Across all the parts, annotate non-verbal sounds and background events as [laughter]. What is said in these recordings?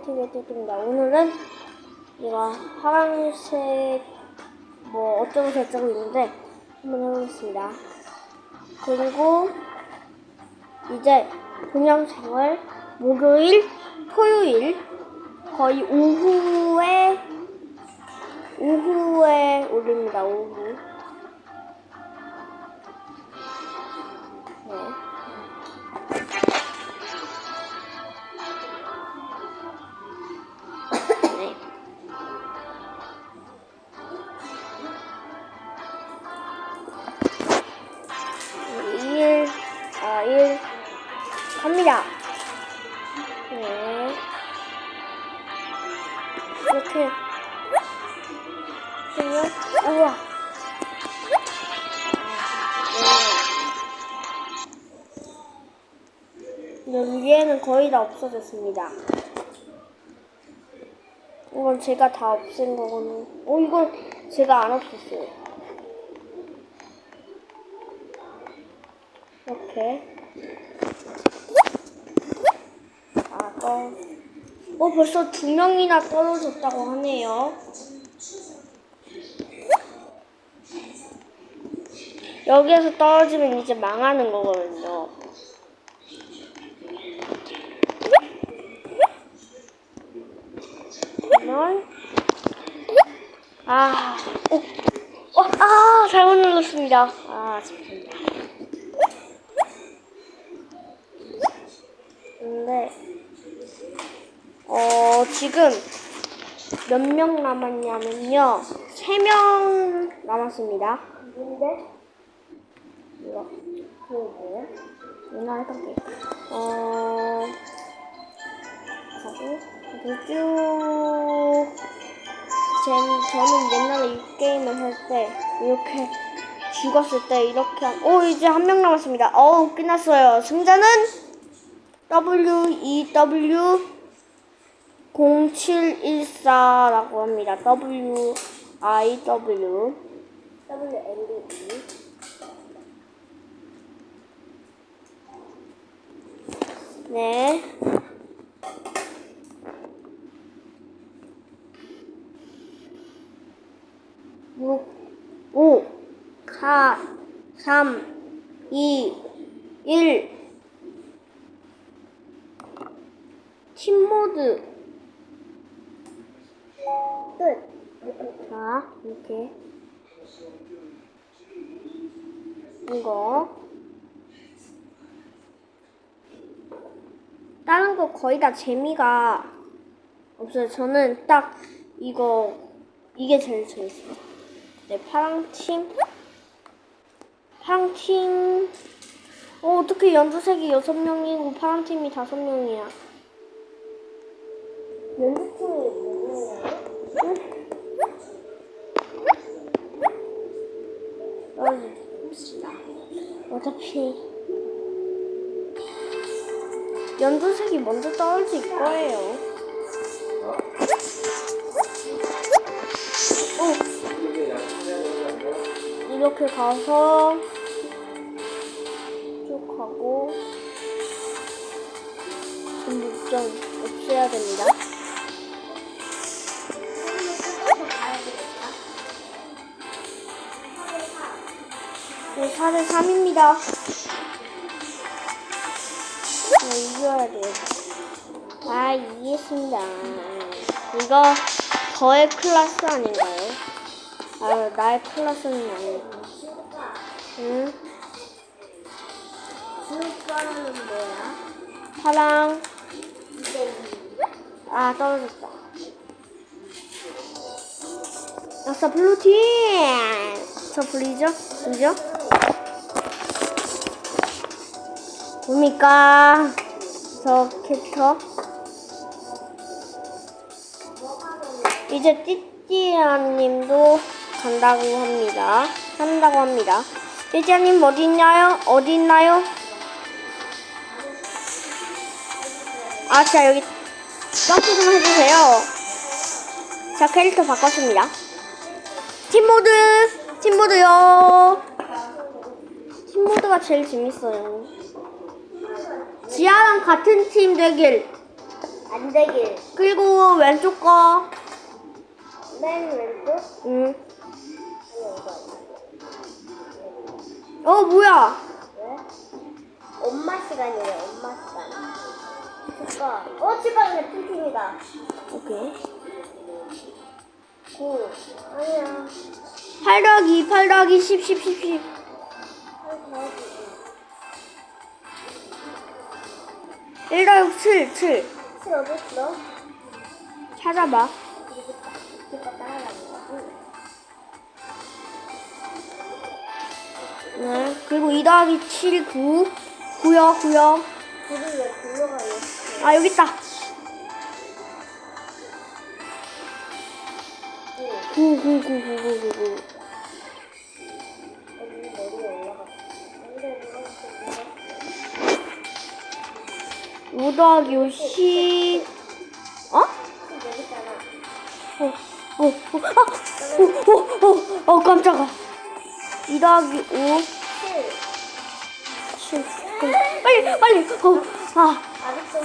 TV의 띠입니다 오늘은 이거 파란색 뭐 어쩌고 저쩌고 있는데 한번 해보겠습니다. 그리고 이제 동양생활 목요일, 토요일 거의 오후에 오후에 올립니다. 오후. 그냥, 우와. 네. 위에는 거의 다 없어졌습니다. 이건 제가 다 없앤 거거든요. 어, 이건 제가 안 없앴어요. 이렇게. 아, 떠. 어, 벌써 두 명이나 떨어졌다고 하네요. 여기에서 떨어지면 이제 망하는 거거든요. 아, 오, 어, 아, 잘못 눌렀습니다. 아, 아쉽습니다. 근데 어 지금 몇 명 남았냐면요, 세 명 남았습니다. 근데 이거 그리고 누나 해볼게. 어 하고. 전, 저는 옛날에 이 게임을 할 때 이렇게 죽었을 때 이렇게 한, 오 이제 한 명 남았습니다. 어우 끝났어요. 승자는 W E W 0714라고 합니다. W I 네. 육, 오, 사, 삼, 이, 일. 팀 모드. 끝. 자, 이렇게. 이거. 다른 거 거의 다 재미가 없어요. 저는 딱 이거, 이게 제일 재밌어요. 네, 파랑 팀. 파랑 팀. 어, 어떻게 연두색이 여섯 명이고 파랑 팀이 다섯 명이야. 연두 팀이 몇 명이야? 떨어집시다. 어차피 연두색이 먼저 떨어질 거예요. 오. 이렇게 가서 쭉 가고 좀 없애야 됩니다. 네, 4대 3입니다. 네, 이겨야 돼요. 아, 이겼습니다. 이거 저의 클래스 아닌가요? 아, 나의 클래스는 아니고. 응? 블루가는 뭐야? 파랑. 아, 떨어졌다. 아싸, 블루팀! 저 블리죠? 그죠? 뭡니까? 저 캐릭터? 이제 띠띠아님도 간다고 합니다. 한다고 합니다. 띠띠아님 어디 있나요? 어디 있나요? 아, 자 여기 점프 좀 해주세요. 자 캐릭터 바꿨습니다. 팀모드, 팀모드요. 팀모드가 제일 재밌어요. 지아랑 같은 팀 되길. 안 되길. 그리고 왼쪽 거. 맨 왼쪽? 응. 어, 뭐야? 왜? 엄마 시간이래, 엄마 시간. 치과. 어, 치과이네, 핑핑이다. 오케이. 9. 아니야. 8 더하기 8 더하기 10, 10, 10, 10. 한 더하기 1 더하기 7, 7. 7 어딨어? 찾아봐. 치과 따라다니고. 네. 그리고 2 더하기 7, 9. 9요, 9요. 불을 왜 불러가 있어? 아, 여기 있다. 9. 9, 9, 9, 9, 9, 9, 5 더하기 5, 10. 어? 어, 어, 어, 아, 어, 어, 어, 어, 깜짝아. 2 더하기 5, 7. 7. 그럼 빨리, 빨리. 어, 아,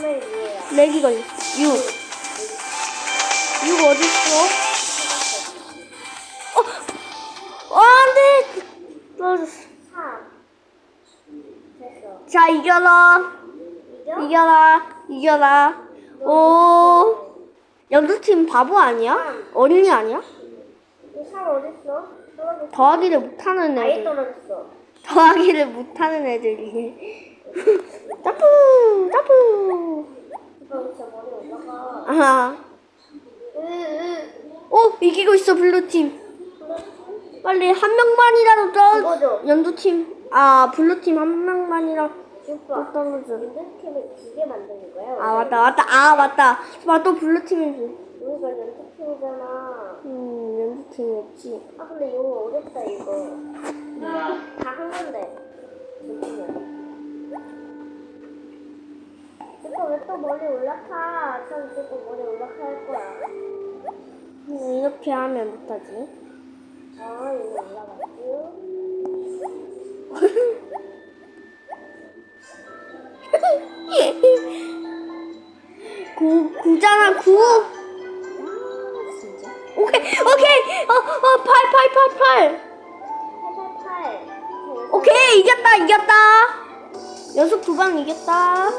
맨 위에야. 렉이 걸렸어. 6. 6 어딨어? 어, 안 돼. 떨어졌어. 3. 됐어. 자, 이겨라. 이겨? 이겨라. 이겨라. 오. 연두팀 바보 아니야? 어린이 아니야? 이3 어딨어? 떨어졌어. 더하기를 못하는 아예 애들. 떨어졌어. 더하기를 못하는 애들이네. [laughs] 짜푸, 짜푸. 이거 진짜 머리 올라가. 아하. 으, 으. 오, 이기고 있어, 블루팀. 빨리 한 명만이라도 떨어. 그거죠. 연두팀. 아, 블루팀 한 명만이라 도 오빠. 떨어져. 연두팀을 기계 만드는 거야? 아, 맞다, 맞다. 아, 맞다. 맞다, 또 블루팀이지. 우리가 연두팀이잖아. 음, 연두팀이었지. 아 근데 이거 어렵다 이거. 다 한 건데. 잠시만. 이거 왜또 머리 올라타? 전 이제 또 머리 올라타 할 거야. 음, 이렇게 하면 못하지. 아 이거 올라갔지. 구, 구잖아, 구. 아 진짜. 오케이, 오케이. 어, 어, 팔, 팔, 팔, 팔. 888. 오케이, 이겼다, 이겼다. 연속 두 방 이겼다.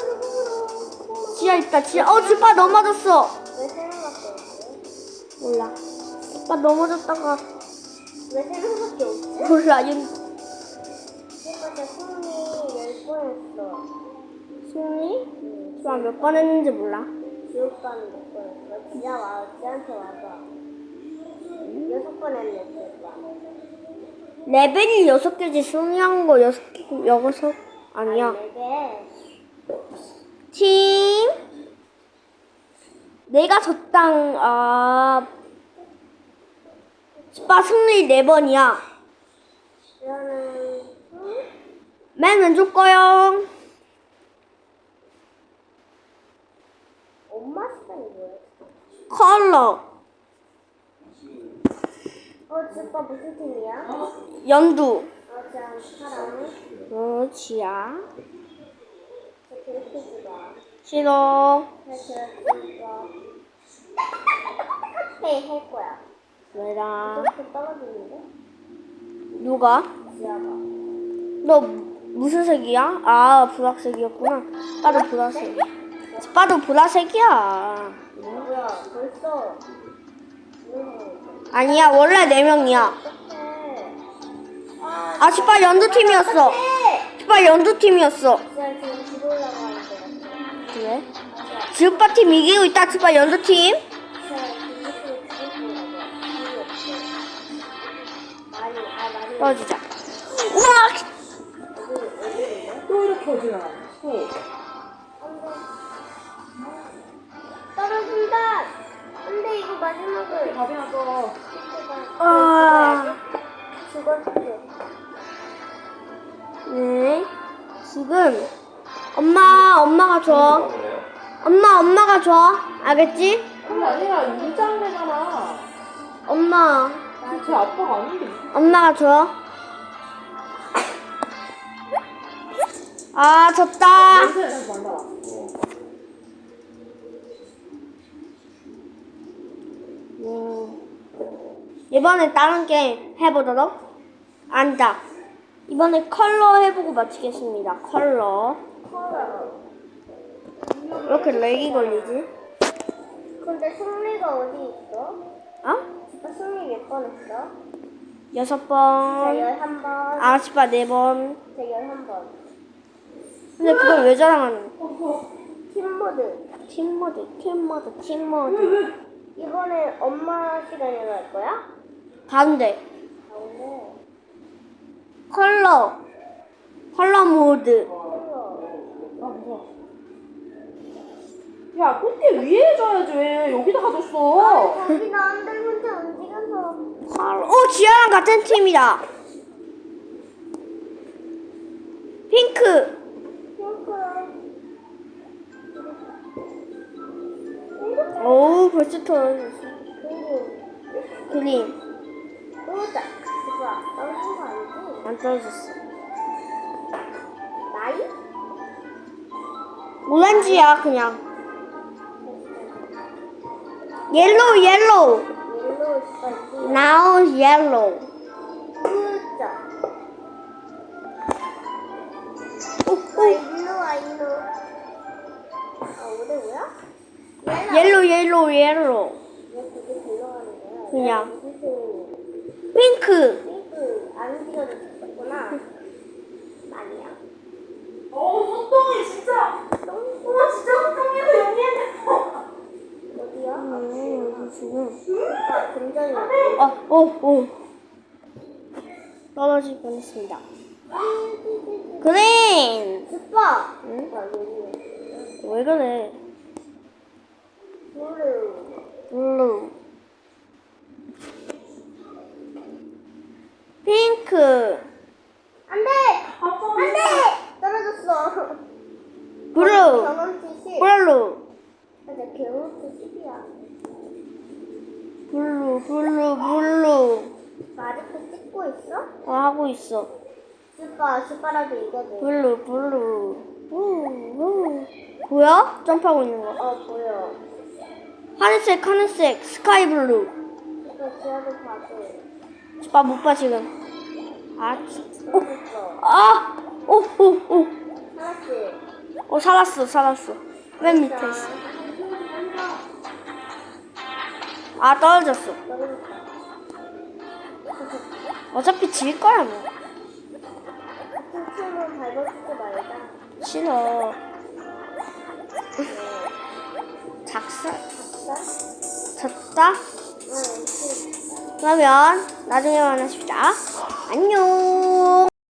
지하 있다, 지하. 어, 지빠 넘어졌어. 왜 세 명밖에 없어? 몰라. 지빠 넘어졌다가. 왜 세 명밖에 없지? 몰라, 윤, 제 손이 열 뻔했어. 승리? 응. 지빠 몇번 했는지 몰라. 지오빠는 몇 뻔했어? 지아 와, 지한테 와봐. 여섯 번 했네, 지오빠. 레벨이 여섯 개지, 승리 한 거 여섯 개, 여섯, 아니야. 네 개. 팀. 내가 졌당, 아. 지빠 승리 네 번이야. 응? 맨 왼쪽 거요. 엄마 시간이 뭐야? 컬러. 어, 지오빠 무슨 팀이야? 연두. 어, 저 사랑. 어, 지야. 저 괴롭히지 마. 싫어. 나 괴롭히지 마. 헤이, 할 거야. 왜라. 이렇게 떨어지는데? 누가? 지아가. 너 무슨 색이야? 아, 보라색이었구나. 빠도 보라색. 빠도 보라색이야. 뭐야, 벌써. 음. 아니야, 원래 네 명이야. 아, 아, 지빠 연두팀이었어. 지빠 연두팀이었어. 그래? 지우빠 팀 이기고 있다, 지빠 연두팀. 아. 떨어지자. 우와! 또 이렇게 오지나 또. 마지막을. 나서 아. 죽었어. 네. 지금 엄마, 엄마가 줘. 엄마, 엄마가 줘. 알겠지? 그게 아니라 인장내잖아. 엄마, 제 아빠가 아닌데. 엄마가 줘. 아, 졌다. 냄새 만나라. 이번엔 다른 게임 해보도록 앉아. 이번에 컬러 해보고 마치겠습니다. 컬러. 컬러. 왜 이렇게 렉이 걸리지? 근데 승리가 어디 있어? 어? 오빠 승리 몇 번 했어? 여섯 저 번. 열한 번. 아스파 네 번. 저 열한 번. 근데 그걸 왜 자랑하는? 팀모드. 팀모드, 팀모드, 팀모드. 이번에 엄마 시간으로 할 거야? 반대. 가운데. 컬러. 컬러 모드. 아. 야 꽃게 위에 해줘야지 왜 여기다 가뒀어? 거기 나한테 혼자 움직여서. 컬러. 오, 지아랑 같은 팀이다. 핑크. 핑크. 오, 벌써 떨어졌어. 그림. 또자. 좋아. 떨어진 거 아니지? 안 떨어졌어. 나이? 오렌지야, 그냥. 옐로우, 옐로우. 옐로우. Now yellow. 그게 불러가는 거야? 그냥. 핑크. 핑크 안 찍어줬구나. 아니야. 어 손동이 진짜. 엄마 진짜 손동이도 연기했네. 어디야? 음, 지금. 아, 금전이. 아, 오, 오. 떨어질 뻔했습니다. 그린. 오빠! 응? 왜 그래? 블루. 블루. 핑크. 안 돼! 안 돼! 떨어졌어. 블루. 경험치 10. 블루. 맞아, 경험치 10이야. 블루, 블루, 블루. 있어? 어, 하고 있어. 오빠, 숟가락도 이거든. 블루, 블루. 우, 우. 뭐야? 점프하고 있는 거. 어, 보여. 하늘색, 하늘색, 스카이 블루. 오빠, 지하도 봐줘. 오빠 못 봐, 지금. 아, 지- 오, 떨어졌어. 아! 오, 오, 오. 하나씩. 어, 살았어, 살았어. 맨 밑에 있어. 아, 떨어졌어. 떨어졌다. 어차피 질 거야, 뭐. 팀은 밟아주지 말자. 싫어. 자, 졌다? 응. 그러면 나중에 만나십시다. 안녕.